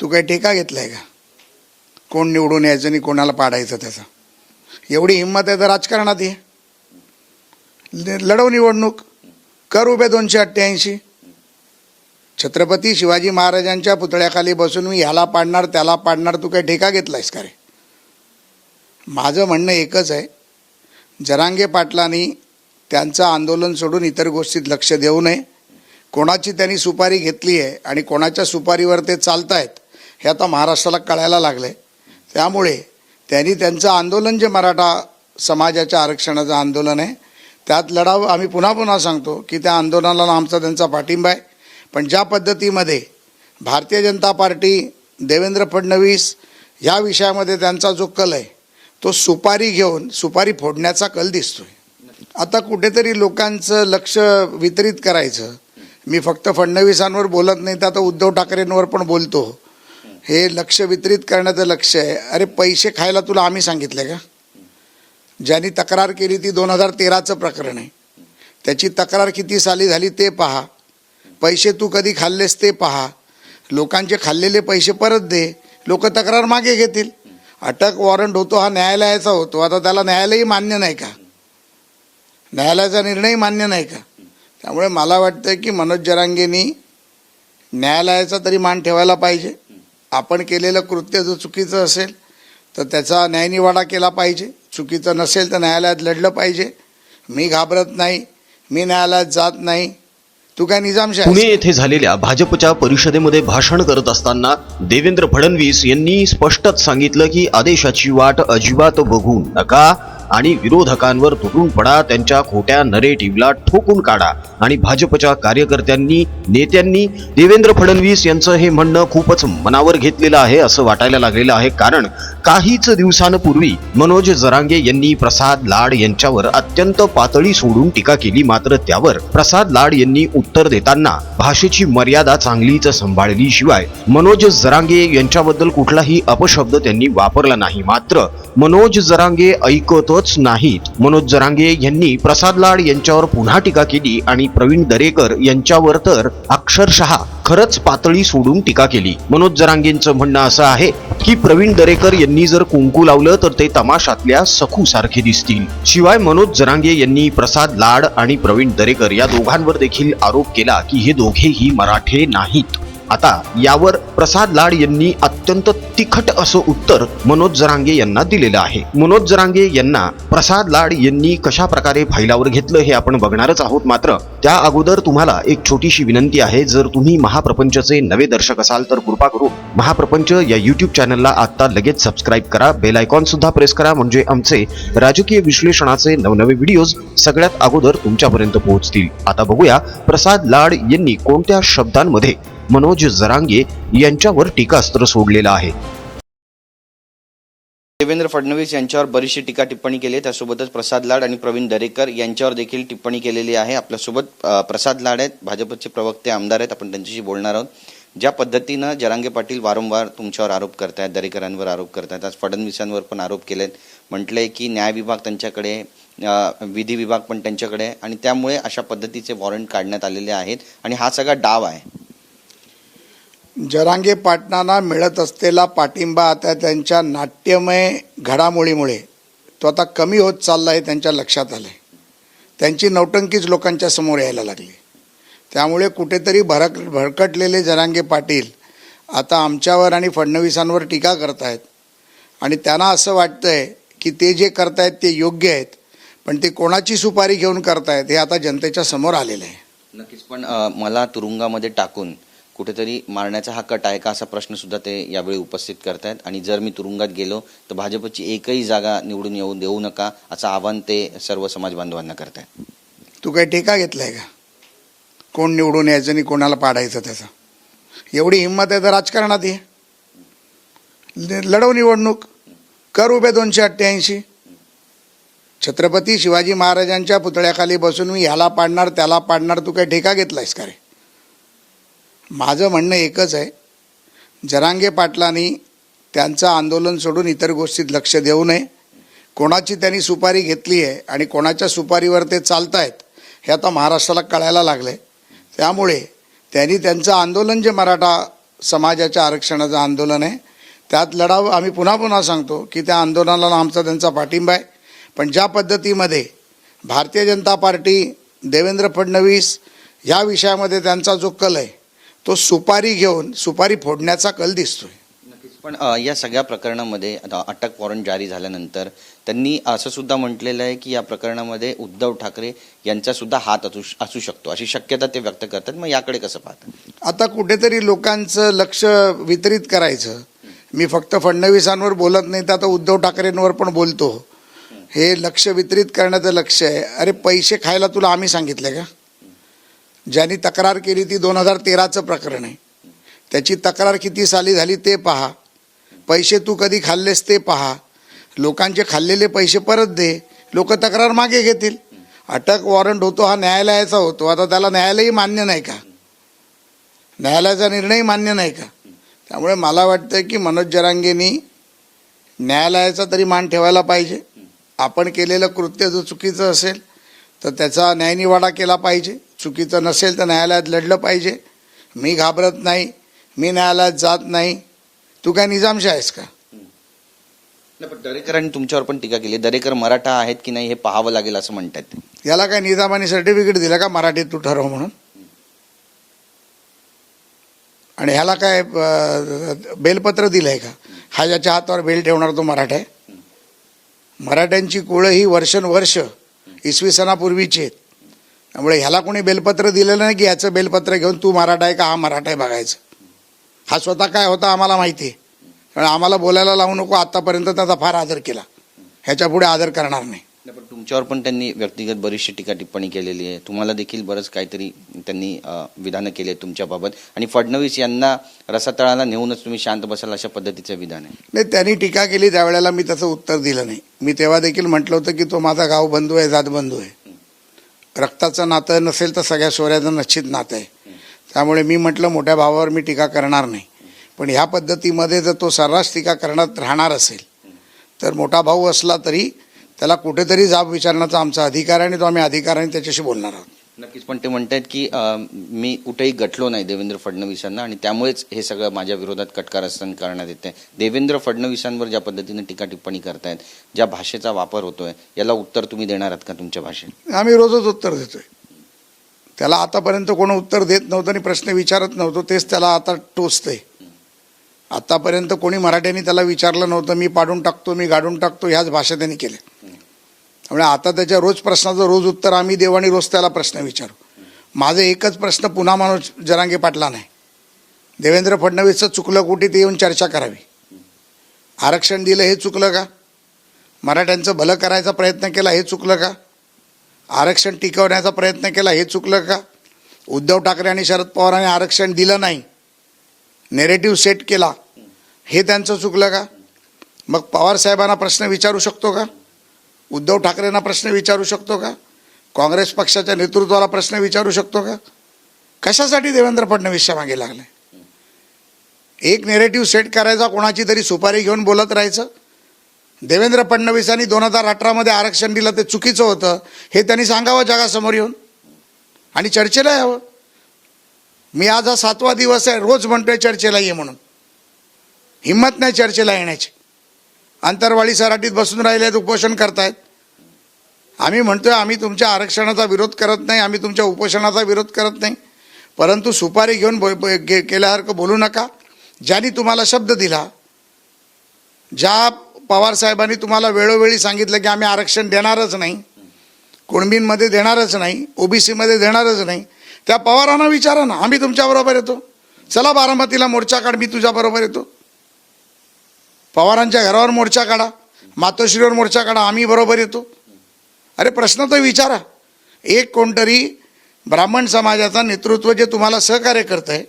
तू काही ठेका आहे का? कोण निवडून यायचं आणि कोणाला पाडायचं त्याचा? एवढी हिंमत आहे तर राजकारणात ये. लढव निवडणूक. कर उभे दोनशे अठ्ठ्याऐंशी. छत्रपती शिवाजी महाराजांच्या पुतळ्याखाली बसून मी ह्याला पाडणार त्याला पाडणार तू काही ठेका घेतलायस का रे? माझं म्हणणं एकच आहे. जरांगे पाटलांनी त्यांचं आंदोलन सोडून इतर गोष्टीत लक्ष देऊ नये. कोणाची त्यांनी सुपारी घेतली आहे आणि कोणाच्या सुपारीवर ते चालत आहेत हे आता महाराष्ट्राला कळायला लागलं आहे त्यामुळे त्यांनी त्यांचं आंदोलन जे मराठा समाजाच्या आरक्षणाचं आंदोलन आहे त्यात लढावं आम्ही पुन्हा पुन्हा सांगतो की त्या आंदोलनाला आमचा त्यांचा पाठिंबा आहे. पण ज्या पद्धतीमध्ये भारतीय जनता पार्टी देवेंद्र फडणवीस ह्या विषयामध्ये त्यांचा जो कल आहे तो सुपारी घेऊन सुपारी फोडण्याचा कल दिसतो आहे आता कुठेतरी लोकांचं लक्ष वितरित करायचं. मी फक्त फडणवीसांवर बोलत नाही तर आता उद्धव ठाकरेंवर पण बोलतो. हे लक्ष वितरित करण्याचं लक्ष आहे. अरे पैसे खायला तुला आम्ही सांगितले का? ज्यांनी तक्रार केली ती दोन हजार तेराचं प्रकरण आहे. त्याची तक्रार किती साली झाली ते पहा. पैसे तू कधी खाल्लेस ते पहा. लोकांचे खाल्लेले पैसे परत दे. लोक तक्रार मागे घेतील. अटक वॉरंट होतो हा न्यायालयाचा होतो. आता त्याला न्यायालयही मान्य नाही का? न्यायालयाचा निर्णय मान्य नाही का? त्यामुळे मला वाटतं की मनोज जरांगेनी न्यायालयाचा तरी मान ठेवायला पाहिजे. आपण केलेलं कृत्य जर चुकीचं असेल तर त्याचा न्यायनिवाडा केला पाहिजे. चुकीचं नसेल तर न्यायालयात लढलं पाहिजे. मी घाबरत नाही मी न्यायालयात जात नाही. तू काय निजामशा पुणे येथे झालेल्या भाजपच्या परिषदेमध्ये भाषण करत असताना देवेंद्र फडणवीस यांनी स्पष्टच सांगितलं की आदेशाची वाट अजिबात बघू नका. आणि विरोधकांवर तुटून पडा त्यांच्या खोट्या नरेटिव्हला ठोकून काढा आणि भाजपच्या कार्यकर्त्यांनी नेत्यांनी देवेंद्र फडणवीस यांचं हे म्हणणं खूपच मनावर घेतलेलं आहे असं वाटायला लागलेलं आहे. कारण काहीच दिवसांपूर्वी मनोज जरांगे यांनी प्रसाद लाड यांच्यावर अत्यंत पातळी सोडून टीका केली. मात्र त्यावर प्रसाद लाड यांनी उत्तर देताना भाषेची मर्यादा चांगलीच सांभाळली शिवाय मनोज जरांगे यांच्याबद्दल कुठलाही अपशब्द त्यांनी वापरला नाही. मात्र मनोज जरांगे ऐकतच नाहीत. मनोज जरांगे यांनी प्रसाद लाड यांच्यावर पुन्हा टीका केली आणि प्रवीण दरेकर यांच्यावर तर अक्षरशः खरंच पातळी सोडून टीका केली. मनोज जरांगेंचं म्हणणं असं आहे की प्रवीण दरेकर यांनी जर कुंकू लावलं तर ते तमाशातल्या सखू सारखे दिसतील. शिवाय मनोज जरांगे यांनी प्रसाद लाड आणि प्रवीण दरेकर या दोघांवर देखील आरोप केला की हे दोघेही मराठे नाहीत. आता यावर प्रसाद लाड यांनी अत्यंत तिखट असं उत्तर मनोज जरांगे यांना दिलेलं आहे. मनोज जरांगे यांना प्रसाद लाड यांनी कशा प्रकारे फायलावर घेतलं हे आपण बघणारच आहोत. मात्र त्या अगोदर तुम्हाला एक छोटीशी विनंती आहे. जर तुम्ही महाप्रपंचचे नवे दर्शक असाल तर कृपा करून महाप्रपंच या युट्यूब चॅनलला आता लगेच सबस्क्राईब करा. बेल आयकॉन सुद्धा प्रेस करा. म्हणजे आमचे राजकीय विश्लेषणाचे नवनवे व्हिडिओज सगळ्यात अगोदर तुमच्यापर्यंत पोहोचतील. आता बघूया प्रसाद लाड यांनी कोणत्या शब्दांमध्ये मनोज जरांगे यांच्यावर टीकास्त्र सोडलेलं आहे. देवेंद्र फडणवीस यांच्यावर बरीचशी टीका टिप्पणी केली आहे. त्यासोबतच प्रसाद लाड आणि प्रवीण दरेकर यांच्यावर देखील टिप्पणी केलेली आहे. आपल्यासोबत प्रसाद लाड आहेत. भाजपचे प्रवक्ते आमदार आहेत. आपण त्यांच्याशी बोलणार आहोत. ज्या पद्धतीनं जरांगे पाटील वारंवार तुमच्यावर आरोप करतायत दरेकरांवर आरोप करतायत आज फडणवीसांवर पण आरोप केलेत. म्हटलंय की न्याय विभाग त्यांच्याकडे विधी विभाग पण त्यांच्याकडे आहे आणि त्यामुळे अशा पद्धतीचे वॉरंट काढण्यात आलेले आहेत. आणि हा सगळा डाव आहे. जरांगे पाटणांना मिळत असलेला पाठिंबा आता त्यांच्या नाट्यमय घडामोडीमुळे तो आता कमी होत चालला आहे त्यांच्या लक्षात आलं आहे त्यांची नौटंकीच लोकांच्या समोर यायला लागली. त्यामुळे कुठेतरी भरक भरकटलेले जरांगे पाटील आता आमच्यावर आणि फडणवीसांवर टीका करतायत. आणि त्यांना असं वाटतं आहे की ते जे करतायत ते योग्य आहेत पण ते कोणाची सुपारी घेऊन करतायत हे आता जनतेच्या समोर आलेलं आहे. नक्कीच पण मला तुरुंगामध्ये टाकून कुठेतरी मारण्याचा हा कट आहे का असा प्रश्न सुद्धा ते यावेळी उपस्थित करतायत. आणि जर मी तुरुंगात गेलो तर भाजपची एकही जागा निवडून येऊ देऊ नका असं आव्हान ते सर्व समाज बांधवांना करतायत. तू काही ठेका घेतलाय का? कोण निवडून यायचं आणि कोणाला पाडायचं त्याचा? एवढी हिंमत आहे तर राजकारणात ये. लढव निवडणूक. कर उभे दोनशे अठ्ठ्याऐंशी. छत्रपती शिवाजी महाराजांच्या पुतळ्याखाली बसून मी ह्याला पाडणार त्याला पाडणार तू काही ठेका घेतलायस का रे? माझं म्हणणं एकच आहे जरांगे पाटलांनी त्यांचं आंदोलन सोडून इतर गोष्टीत लक्ष देऊ नये. कोणाची त्यांनी सुपारी घेतली आहे आणि कोणाच्या सुपारीवर ते चालत आहेत हे आता महाराष्ट्राला कळायला लागलं आहे त्यामुळे त्यांनी त्यांचं आंदोलन जे मराठा समाजाच्या आरक्षणाचं आंदोलन आहे त्यात लढाव आम्ही पुन्हा पुन्हा सांगतो की त्या आंदोलनाला आमचा त्यांचा पाठिंबा आहे. पण ज्या पद्धतीमध्ये भारतीय जनता पार्टी देवेंद्र फडणवीस ह्या विषयामध्ये त्यांचा जो कल आहे तो सुपारी घेऊन सुपारी फोडण्याचा कल दिसतोय. नक्कीच. पण या सगळ्या प्रकरणामध्ये अटक वॉरंट जारी झाल्यानंतर त्यांनी असं सुद्धा म्हटलेलं आहे की या प्रकरणामध्ये उद्धव ठाकरे यांचा सुद्धा हात असू असू शकतो. अशी शक्यता ते व्यक्त करतात. मग याकडे कसं पाहतात आता कुठेतरी लोकांचं लक्ष वितरित करायचं. मी फक्त फडणवीसांवर बोलत नाही तर आता उद्धव ठाकरेंवर पण बोलतो. हे लक्ष वितरित करण्याचं लक्ष आहे. अरे पैसे खायला तुला आम्ही सांगितले का? ज्यांनी तक्रार केली ती दोन हजार तेराचं प्रकरण आहे. त्याची तक्रार किती साली झाली ते पहा. पैसे तू कधी खाल्लेस ते पहा. लोकांचे खाल्लेले पैसे परत दे. लोक तक्रार मागे घेतील. अटक वॉरंट होतो हा न्यायालयाचा होतो. आता त्याला न्यायालयही मान्य नाही का? न्यायालयाचा निर्णय मान्य नाही का? त्यामुळे मला वाटतं की मनोज जरांगेनी न्यायालयाचा तरी मान ठेवायला पाहिजे. आपण केलेलं कृत्य जर चुकीचं असेल तर त्याचा न्यायनिवाडा केला पाहिजे. चुकीचं नसेल तर न्यायालयात लढलं पाहिजे. मी घाबरत नाही मी न्यायालयात जात नाही. तू काय निजामशाह आहेस का? नाही, पण दरेकरांनी तुमच्यावर पण टीका केली. दरेकर मराठा आहेत की नाही हे पाहावं लागेल असं म्हणतात. याला काय निजामाने सर्टिफिकेट दिलं का मराठीत तू ठरव म्हणून? आणि ह्याला काय बेलपत्र दिलं आहे का? हा ज्याच्या हातावर बेल ठेवणार तो मराठा आहे. मराठ्यांची कुळं ही वर्षानुवर्ष इसवी सणापूर्वीची आहेत. त्यामुळे ह्याला कोणी बेलपत्र दिलेलं नाही की ह्याचं बेलपत्र घेऊन तू मराठा आहे का हा मराठा आहे बघायचं. हा स्वतः काय होता आम्हाला माहिती आहे. कारण आम्हाला बोलायला लावू नको आत्तापर्यंत त्याचा फार आदर केला. ह्याच्या पुढे आदर करणार नाही. नाही, पण तुमच्यावर पण त्यांनी व्यक्तिगत बरीचशी टीका टिप्पणी केलेली आहे. तुम्हाला देखील बरंच काहीतरी त्यांनी अ, विधानं केली आहेत तुमच्याबाबत. आणि फडणवीस यांना रसातळाला नेऊनच तुम्ही शांत बसाल अशा पद्धतीचं विधान आहे. नाही त्यांनी टीका केली त्यावेळेला मी त्याचं उत्तर दिलं नाही. मी तेव्हा देखील म्हटलं होतं की तो माझा गाव बंधू आहे जात बंधू आहे. रक्ताचं नातं नसेल तर सगळ्या सोऱ्याचं निश्चित नातं आहे. त्यामुळे मी म्हटलं मोठ्या भावावर मी टीका करणार नाही. पण ह्या पद्धतीमध्ये जर तो सर्रास टीका करण्यात राहणार असेल तर मोठा भाऊ असला तरी त्याला कुठेतरी जाब विचारण्याचा आमचा अधिकार आहे आणि तो आम्ही अधिकाराने त्याच्याशी बोलणार आहोत. नक्कीच. पण ते म्हणतात की मी कुठेही गटलो नाही देवेंद्र फडणवीसांना आणि त्यामुळेच हे सगळं माझ्या विरोधात कटकारस्थान करण्यात येते देवेंद्र फडणवीसांवर ज्या पद्धतीने टीका टिप्पणी करतायत ज्या भाषेचा वापर होतोय याला उत्तर तुम्ही देणार आहात का तुमच्या भाषेत? आम्ही रोजच उत्तर देतोय. त्याला आतापर्यंत कोण उत्तर देत नव्हतं आणि प्रश्न विचारत नव्हतो तेच त्याला आता टोचतंय. आतापर्यंत कोणी मराठ्यांनी त्याला विचारलं नव्हतं मी पाडून टाकतो मी गाडून टाकतो ह्याच भाषा त्यांनी केल्या. त्यामुळे आता त्याच्या रोज प्रश्नाचं रोज उत्तर आम्ही देऊ आणि रोज त्याला प्रश्न विचारू. माझं एकच प्रश्न पुन्हा मनोज जरांगे पाटला नाही देवेंद्र फडणवीसचं चुकलं कुठे ते येऊन चर्चा करावी. आरक्षण दिलं हे चुकलं का? मराठ्यांचं भलं करायचा प्रयत्न केला हे चुकलं का? आरक्षण टिकवण्याचा प्रयत्न केला हे चुकलं का? उद्धव ठाकरे आणि शरद पवारांनी आरक्षण दिलं नाही. नेरेटिव्ह सेट केला. हे त्यांचं चुकलं का? मग पवार साहेबांना प्रश्न विचारू शकतो का? उद्धव ठाकरेंना प्रश्न विचारू शकतो का? काँग्रेस पक्षाच्या नेतृत्वाला प्रश्न विचारू शकतो का? कशासाठी देवेंद्र फडणवीसच्या मागे लागले? एक नेरेटिव्ह सेट करायचा कोणाची तरी सुपारी घेऊन बोलत राहायचं? देवेंद्र फडणवीसांनी दोन हजार अठरामध्ये आरक्षण दिलं ते चुकीचं होतं. हे त्यांनी सांगावं जगासमोर येऊन? आणि चर्चेला यावं? मी आज हा सातवा दिवस आहे रोज म्हणतोय चर्चेला ये म्हणून. हिंमत नाही चर्चेला येण्याची. अंतरवाळी सराटीत बसून राहिलेत उपोषण करतायत. आम्ही म्हणतोय आम्ही तुमच्या आरक्षणाचा विरोध करत नाही आम्ही तुमच्या उपोषणाचा विरोध करत नाही. परंतु सुपारी घेऊन बो- गे- केल्यासारखं बोलू नका. ज्यांनी तुम्हाला शब्द दिला ज्या पवार साहेबांनी तुम्हाला वेळोवेळी सांगितलं की आम्ही आरक्षण देणारच नाही कुणबींमध्ये देणारच नाही ओबीसीमध्ये देणारच नाही त्या पवारांना विचारा ना आम्ही तुमच्याबरोबर येतो. चला बारामतीला मोर्चा काढ मी तुझ्याबरोबर येतो. पवारांच्या घरावर मोर्चा काढा मातोश्रीवर मोर्चा काढा आम्ही बरोबर येतो. अरे प्रश्न तर विचारा. एक कोणतरी ब्राह्मण समाजाचा नेतृत्व जे तुम्हाला सहकार्य करत आहे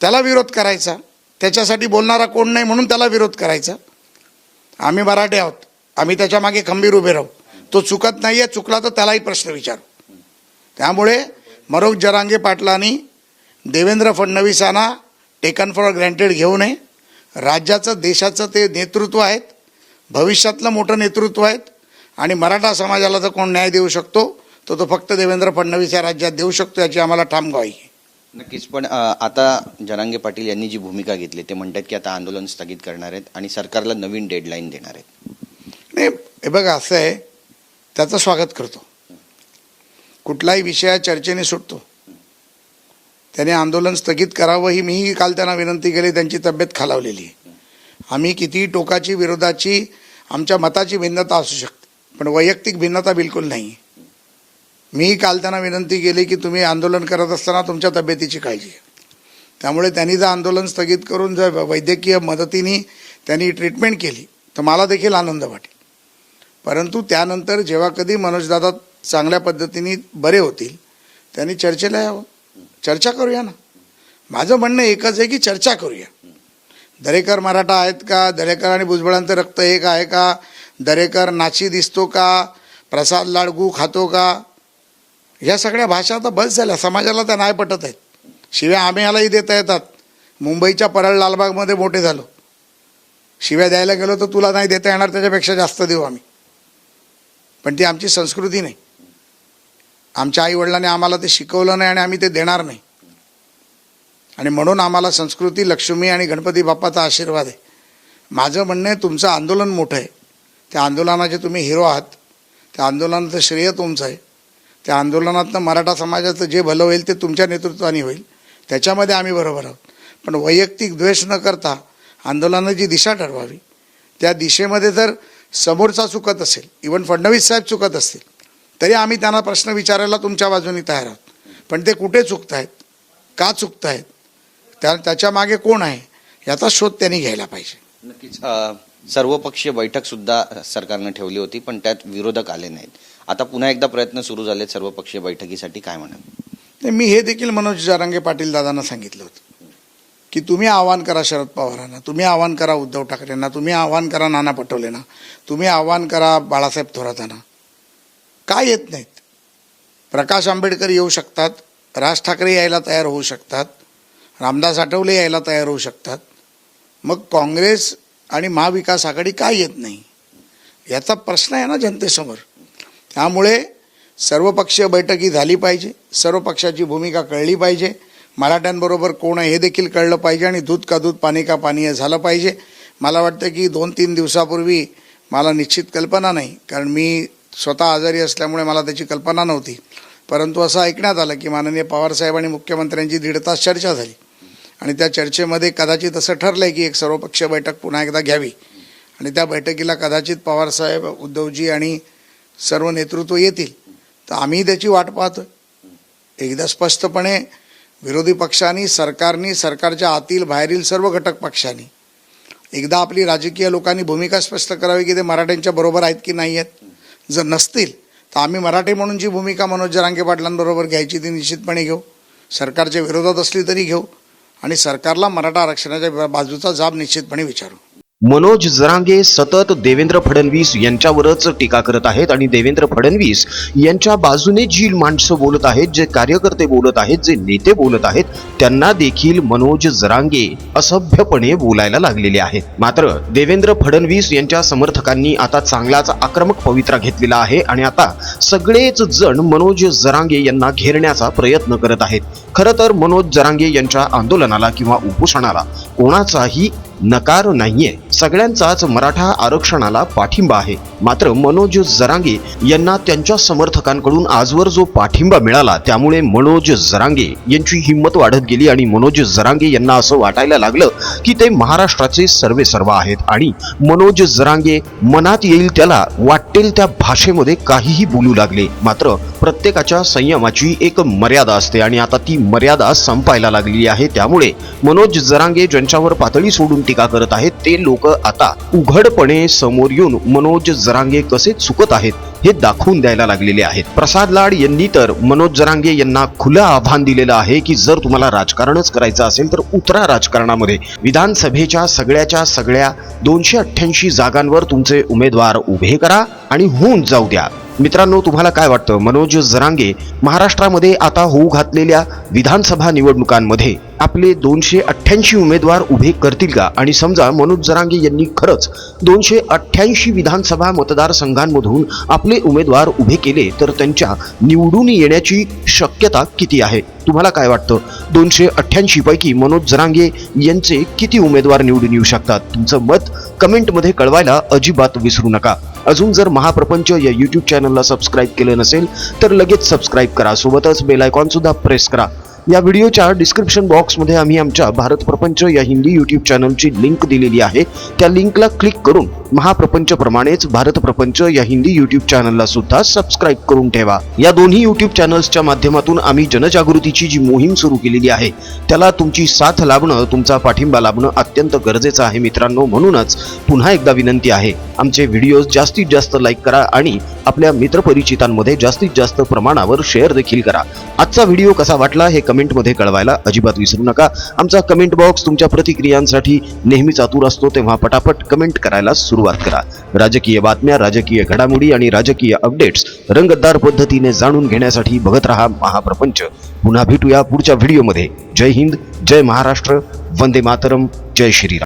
त्याला विरोध करायचा. त्याच्यासाठी बोलणारा कोण नाही म्हणून त्याला विरोध करायचा. आम्ही मराठे आहोत. आम्ही त्याच्यामागे खंबीर उभे राहू. तो चुकत नाही आहे चुकला तर त्यालाही प्रश्न विचारू. त्यामुळे मनोज जरांगे पाटलांनी देवेंद्र फडणवीसांना टेकन फॉर ग्रँटेड घेऊ नये. राज्याचं देशाचं ते नेतृत्व आहेत भविष्यातलं मोठं नेतृत्व आहेत आणि मराठा समाजाला जर कोण न्याय देऊ शकतो तर तो फक्त देवेंद्र फडणवीस या राज्यात देऊ शकतो याची आम्हाला ठाम ग्वाही नक्कीच पण आता जरांगे पाटील यांनी जी भूमिका घेतली ते म्हणतात की आता आंदोलन स्थगित करणार आहेत आणि सरकारला नवीन डेडलाईन देणार आहेत. नाही हे बघा असं आहे त्याचं स्वागत करतो. कुठलाही विषया चर्चेने सुटतो. त्याने आंदोलन स्थगित करावं ही मीही काल त्यांना विनंती केली त्यांची तब्येत खालावलेली. आहे आम्ही कितीही टोकाची विरोधाची आमच्या मताची भिन्नता असू शकते पण वैयक्तिक भिन्नता बिलकुल नाही. मीही काल त्यांना विनंती केली की तुम्ही आंदोलन करत असताना तुमच्या तब्येतीची काळजी त्यामुळे त्यांनी जर आंदोलन स्थगित करून जर वैद्यकीय मदतीने त्यांनी ट्रीटमेंट केली तर मला देखील आनंद वाटेल. परंतु त्यानंतर जेव्हा कधी मनोजदादा चांगल्या पद्धतीने बरे होतील त्यांनी चर्चेला यावं. चर्चा करूया ना. माझं म्हणणं एकच आहे की चर्चा करूया. दरेकर मराठा आहेत का? दरेकर आणि भुजबळांचं रक्त एक आहे का? दरेकर नाची दिसतो का? प्रसाद लाडगू खातो का? ह्या सगळ्या भाषा आता बस झाल्या. समाजाला त्या नाही पटत आहेत. शिव्या आम्हालाही देता येतात. मुंबईच्या परळ लालबागमध्ये मोठे झालो. शिव्या द्यायला गेलो तर तुला नाही देता येणार त्याच्यापेक्षा जास्त देऊ आम्ही. पण ती आमची संस्कृती नाही. आमच्या आईवडिलांनी आम्हाला ते शिकवलं नाही आणि आम्ही ते देणार नाही. आणि म्हणून आम्हाला संस्कृती लक्ष्मी आणि गणपती बाप्पाचा आशीर्वाद आहे. माझं म्हणणं आहे तुमचं आंदोलन मोठं आहे. त्या आंदोलनाचे तुम्ही हिरो आहात. त्या आंदोलनाचं श्रेय तुमचं आहे. त्या आंदोलनातनं मराठा समाजाचं जे भलं होईल ते तुमच्या नेतृत्वाने होईल. त्याच्यामध्ये आम्ही बरोबर आहोत. पण वैयक्तिक द्वेष न करता आंदोलनाची दिशा ठरवावी त्या दिशेमध्ये जर समोरचा चुकत असेल इवन फडणवीस साहेब चुकत असतील तरी आम्ही त्यांना प्रश्न विचारायला तुमच्या बाजूने तयार आहोत. पण ते कुठे चुकत आहेत का चुकत आहेत त्या त्याच्यामागे कोण आहे? याचा शोध त्यांनी घ्यायला पाहिजे. नक्कीच. सर्वपक्षीय बैठक सुद्धा सरकारनं ठेवली होती पण त्यात विरोधक आले नाहीत. आता पुन्हा एकदा प्रयत्न सुरू झालेत सर्वपक्षीय बैठकीसाठी. काय म्हणाल? नाही, मी हे देखील मनोज जारांगे पाटील दादांना सांगितलं होतं. की तुम्ही आव्हान करा शरद पवारांना तुम्ही आव्हान करा उद्धव ठाकरेंना तुम्ही आव्हान करा नाना पटोलेंना तुम्ही आव्हान करा बाळासाहेब थोरातांना. काय येत नाहीत? प्रकाश आंबेडकर येऊ शकतात राज ठाकरे यायला तयार होऊ शकतात रामदास आठवले यायला तयार होऊ शकतात. मग काँग्रेस आणि महाविकास आघाडी काय येत नाही? याचा प्रश्न आहे ना जनतेसमोर. त्यामुळे सर्वपक्षीय बैठकी झाली पाहिजे सर्व पक्षाची भूमिका कळली पाहिजे मराठ्यांबरोबर कोण आहे हे देखील कळलं पाहिजे आणि दूध का दूध पाणी का पाणी हे झालं पाहिजे. मला वाटतं की दोन तीन दिवसापूर्वी मला निश्चित कल्पना नाही कारण मी स्वतः आजारी असल्यामुळे मला त्याची कल्पना नव्हती. परंतु असं ऐकण्यात आलं की माननीय पवारसाहेब आणि मुख्यमंत्र्यांची दीड तास चर्चा झाली. आणि त्या चर्चेमध्ये कदाचित असं ठरलं आहे की एक सर्वपक्षीय बैठक पुन्हा एकदा घ्यावी. आणि त्या बैठकीला कदाचित पवारसाहेब उद्धवजी आणि सर्व नेतृत्व येतील. तर आम्ही त्याची वाट पाहतो एकदा स्पष्टपणे विरोधी पक्षांनी सरकारनी सरकारच्या आतील बाहेरील सर्व घटक पक्षांनी एकदा आपली राजकीय लोकांनी भूमिका स्पष्ट करावी की ते मराठ्यांच्या बरोबर आहेत की नाही आहेत? जर नसतील तर आम्ही मराठी म्हणून जी भूमिका मनोज जरांगे पाटलांबरोबर घ्यायची ती निश्चितपणे घेऊ. सरकारच्या विरोधात असली तरी घेऊ. आणि सरकारला मराठा आरक्षणाच्या बाजूचा जाब निश्चितपणे विचारू. मनोज जरांगे सतत देवेंद्र फडणवीस यांच्यावरच टीका करत आहेत आणि देवेंद्र फडणवीस यांच्या बाजूने जी माणसं बोलत आहेत जे कार्यकर्ते बोलत आहेत जे नेते बोलत आहेत त्यांना देखील मनोज जरांगे असभ्यपणे बोलायला लागलेले आहेत. मात्र देवेंद्र फडणवीस यांच्या समर्थकांनी आता चांगलाच आक्रमक पवित्रा घेतलेला आहे आणि आता सगळेच जण मनोज जरांगे यांना घेरण्याचा प्रयत्न करत आहेत. खरं तर मनोज जरांगे यांच्या आंदोलनाला किंवा उपोषणाला कोणाचाही नकार नाहीये. सगळ्यांचाच मराठा आरक्षणाला पाठिंबा आहे. मात्र मनोज जरांगे यांना त्यांच्या समर्थकांकडून आजवर जो पाठिंबा मिळाला त्यामुळे मनोज जरांगे यांची हिंमत वाढत गेली आणि मनोज जरांगे यांना असं वाटायला लागलं की ते महाराष्ट्राचे सर्वे सर्व आहेत आणि मनोज जरांगे मनात येईल त्याला वाटेल त्या भाषेमध्ये काहीही बोलू लागले. मात्र प्रत्येकाच्या संयमाची एक मर्यादा असते आणि आता ती मर्यादा संपायला लागलेली आहे. त्यामुळे मनोज जरांगे ज्यांच्यावर पातळी सोडून टीका करत आहेत ते लोक आता उघडपणे समोर येऊन मनोज जरांगे कसे चुकत आहेत हे दाखवून द्यायला लागलेले आहेत. प्रसाद लाड यांनी तर मनोज जरांगे यांना खुलं आव्हान दिलेलं आहे की जर तुम्हाला राजकारणच करायचं असेल तर उतरा राजकारणामध्ये. विधानसभेच्या सगळ्याच्या सगळ्या दोनशे अठ्ठ्याऐंशी जागांवर तुमचे उमेदवार उभे करा आणि होऊन जाऊ द्या. मित्रांनो तुम्हाला काय वाटतं? मनोज जरांगे महाराष्ट्रामध्ये आता होऊ घातलेल्या विधानसभा निवडणुकांमध्ये आपले दोनशे अठ्ठ्याऐंशी उमेदवार उभे करतील का? आणि समजा मनोज जरांगे यांनी खरंच दोनशे अठ्ठ्याऐंशी विधानसभा मतदारसंघांमधून आपले उमेदवार उभे केले तर त्यांच्या निवडून येण्याची शक्यता किती आहे? तुम्हाला काय वाटतं? दोनशे अठ्ठ्याऐंशी पैकी मनोज जरांगे यांचे किती उमेदवार निवडून येऊ शकतात? तुमचं मत कमेंटमध्ये कळवायला अजिबात विसरू नका. अजून जर महाप्रपंच या यूट्यूब चॅनलला सबस्क्राईब केलं नसेल तर लगेच सबस्क्राईब करा. सोबतच बेल आयकॉन सुद्धा प्रेस करा. या व्हिडिओच्या डिस्क्रिप्शन बॉक्समध्ये आम्ही आमच्या भारत प्रपंच या हिंदी यूट्यूब चॅनलची लिंक दिलेली आहे. त्या लिंकला क्लिक करून महाप्रपंच प्रमाणेच भारत प्रपंच या हिंदी यूट्यूब चॅनलला सुद्धा सबस्क्राईब करून ठेवा. या दोन्ही यूट्यूब चॅनल्सच्या माध्यमातून आम्ही जनजागृतीची जी मोहीम सुरू केलेली आहे त्याला तुमची साथ लाभणं तुमचा पाठिंबा लाभणं अत्यंत गरजेचं आहे मित्रांनो. म्हणूनच पुन्हा एकदा विनंती आहे आमचे व्हिडिओज जास्तीत जास्त लाईक करा आणि आपल्या मित्रपरिचितांमध्ये जास्तीत जास्त प्रमाणावर शेअर देखील करा. आजचा व्हिडिओ कसा वाटला हे कमेंटमध्ये कळवायला अजिबात विसरू नका. आमचा कमेंट बॉक्स तुमच्या प्रतिक्रियांसाठी नेहमीच आतुर असतो तेव्हा पटापट कमेंट करायला सुरुवात करा. राजकीय बातम्या राजकीय घडामोडी आणि राजकीय अपडेट्स रंगतदार पद्धतीने जाणून घेण्यासाठी बघत रहा महाप्रपंच. पुन्हा भेटूया पुढच्या व्हिडिओमध्ये. जय हिंद जय महाराष्ट्र वंदे मातरम जय श्रीराम.